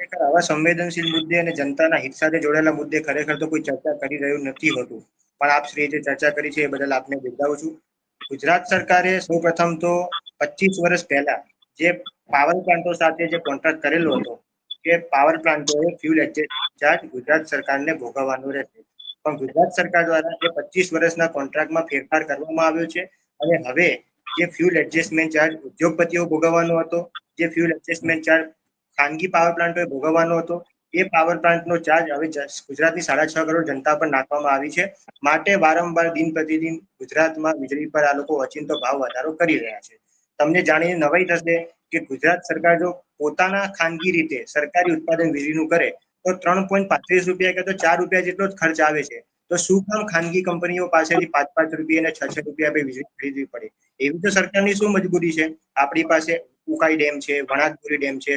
ખરેખર આવા સંવેદનશીલ મુદ્દે અને જનતાના હિત સાથે જોડાયેલા મુદ્દે ખરેખર તો કોઈ ચર્ચા કરી રહ્યું નથી હોતું. પણ આપ શ્રી જે ચર્ચા કરી છે એ બદલ આપને બિરદાવું છું. ગુજરાત સરકારે સૌ પ્રથમ તો પચીસ વર્ષ પહેલા જે પાવર પ્લાન્ટો સાથે જે કોન્ટ્રાક્ટ કરેલો હતો કે પાવર પ્લાન્ટોએ ફ્યુલ ચાર્જ ગુજરાત સરકારને ભોગવવાનું રહેશે. પણ ગુજરાત સરકાર દ્વારા જે પચીસ વર્ષના કોન્ટ્રાક્ટમાં ફેરફાર કરવામાં આવ્યો છે અને હવે જે ફ્યુલ એડજસ્ટમેન્ટ ચાર્જ ઉદ્યોગપતિઓ ભોગવવાનો હતો, જે ફ્યુલ એડજસ્ટમેન્ટ ચાર્જ ખાનગી પાવર પ્લાન્ટોએ ભોગવવાનો હતો. એ પાવર પ્લાન્ટનો ચાર્જ હવે ગુજરાતની સાડા છ કરોડ જનતા પર નાખવામાં આવી છે. માટે વારંવાર દિન પ્રતિદિન ગુજરાતમાં વીજળી પર આ લોકો અચિંતો ભાવ વધારો કરી રહ્યા છે. તમને જાણીને નવાઈ થશે કે ગુજરાત સરકાર જો પોતાના ખાનગી રીતે સરકારી ઉત્પાદન વીજળીનું કરે, તો ત્રણ પોઈન્ટ પાંત્રીસ રૂપિયા કે તો ચાર રૂપિયા જેટલો જ ખર્ચ આવે છે. તો શું કામ ખાનગી કંપનીઓ પાસેથી પાંચ પાંચ રૂપિયા અને છ છ રૂપિયા આપણે વીજળી ખરીદવી પડે? એવી તો સરકારની શું મજબૂરી છે? આપણી પાસે ઉકાઈ ડેમ છે વણાકપુરી ડેમ છે.